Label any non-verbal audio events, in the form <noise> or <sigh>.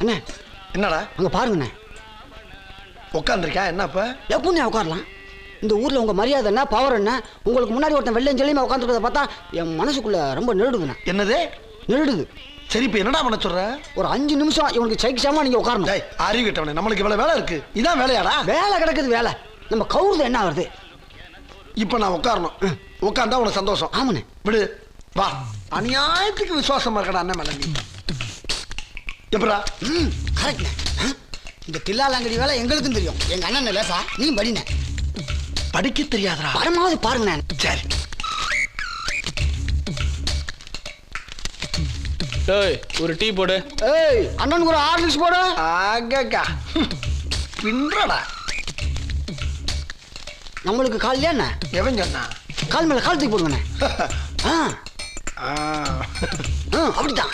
அண்ணே என்னடா? அங்கே பாருங்கண்ணே. உட்காந்துருக்கேன் என்ன இப்ப எப்படிண்ணே உட்காரலாம் இந்த ஊரில் உங்கள் மரியாதை என்ன பவர் என்ன? உங்களுக்கு முன்னாடி ஒருத்தன் வெள்ளையும் சொல்லியுமா உட்காந்துருக்கத பார்த்தா என் மனசுக்குள்ளே ரொம்ப நெருடுதுண்ணே. என்னது? நெருடுது. சரி இப்ப என்னடா பண்ண சொல்ற? ஒரு அஞ்சு நிமிஷம் இவனுக்கு சைக்கிசாமா நீங்கள் உட்காரணும் டேய் அறிவு கிட்டவனே நம்மளுக்கு இவ்வளவு வேலை இருக்கு. இதான் வேலையாடா? வேலை கிடக்குது வேலை. நம்ம கவுருது என்ன வருது? இப்ப நான் உட்காரணும் உட்கார்ந்தா உனக்கு சந்தோஷம். ஆமாண்ணே. விடு. வா. அநியாயத்துக்கு விசுவாசமா இருக்கடா அண்ணன் மேல எப்படா? ம் கரெக்ட்ண்ணே ஆ? இந்த தில்லாலங்கடி வேலை எங்களுக்கும் தெரியும். எங்கள் அண்ணன் லேசா? நீ படிண்ணே படிக்க தெரியாதடா. படமாவது பாருங்கண்ணே சரி. டேய் ஒரு டீ போடு. ஏய் அண்ணனுக்கு ஒரு ஆர்லிக்ஸ் போடு. ஆகக்கா. பின்றடா நம்மளுக்கு கால் என்ன? எவன் சொன்னா? கால் மேலே கால் தூக்கி போடுங்கண்ணே <laughs> ஆ அப்படித்தான்.